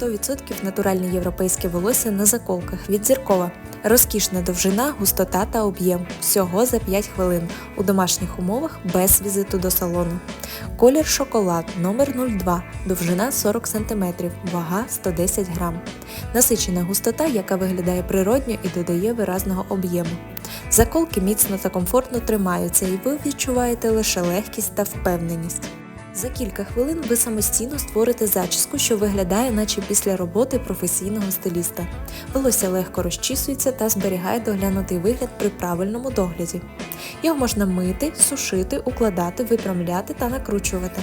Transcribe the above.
100% натуральне європейське волосся на заколках від зіркова. Розкішна довжина, густота та об'єм. Всього за 5 хвилин у домашніх умовах без візиту до салону. Колір шоколад номер 02, довжина 40 см, вага 110 грам. Насичена густота, яка виглядає природньо і додає виразного об'єму. Заколки міцно та комфортно тримаються, і ви відчуваєте лише легкість та впевненість. За кілька хвилин ви самостійно створите зачіску, що виглядає, наче після роботи професійного стиліста. Волосся легко розчісується та зберігає доглянутий вигляд при правильному догляді. Його можна мити, сушити, укладати, випрямляти та накручувати,